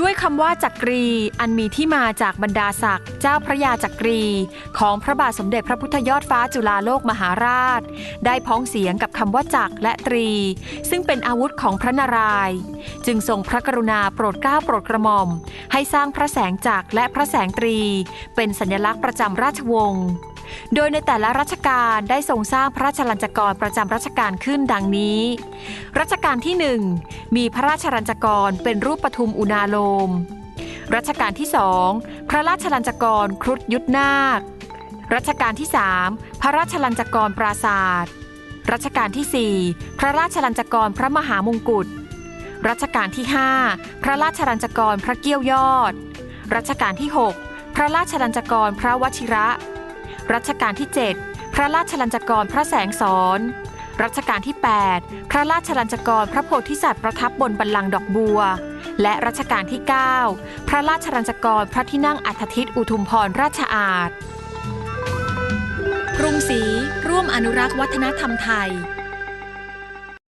ด้วยคำว่าจักรี อันมีที่มาจากบรรดาศักดิ์เจ้าพระยาจักรี ของพระบาทสมเด็จพระพุทธยอดฟ้าจุฬาโลกมหาราช ได้พ้องเสียงกับคำว่าจักรและตรี ซึ่งเป็นอาวุธของพระนารายณ์จึงทรงพระกรุณาโปรดเกล้าโปรดกระหม่อม ให้สร้างพระแสงจักรและพระแสงตรี เป็นสัญลักษณ์ประจำราชวงศ์ โดยในแต่ละรัชกาลได้ทรงสร้างพระราชลัญจกรประจำรัชกาลขึ้นดังนี้ รัชกาลที่หนึ่งมีพระราชลัญจกรเป็นรูปปทุมอุณาโลม รัชกาลที่สองพระราชลัญจกรครุฑยุทธนาค รัชกาลที่สามพระราชลัญจกรปราศาสตร์รัชกาลที่สี่พระราชลัญจกรพระมหามงกุฎ รัชกาลที่ห้าพระราชลัญจกรพระเกี้ยวยอด รัชกาลที่หกพระราชลัญจกรพระวชิระ รัชกาลที่ 7 พระราชลัญจกรพระแสงสอนรัชกาลที่ 8 พระราชลัญจกรพระโพธิสัตว์ประทับบนบัลลังก์ดอกบัว และรัชกาลที่ 9 พระราชลัญจกรพระที่นั่งอัฐทิตอุทุมพรราชอาณกรุงศรีร่วมอนุรักษ์วัฒนธรรมไทย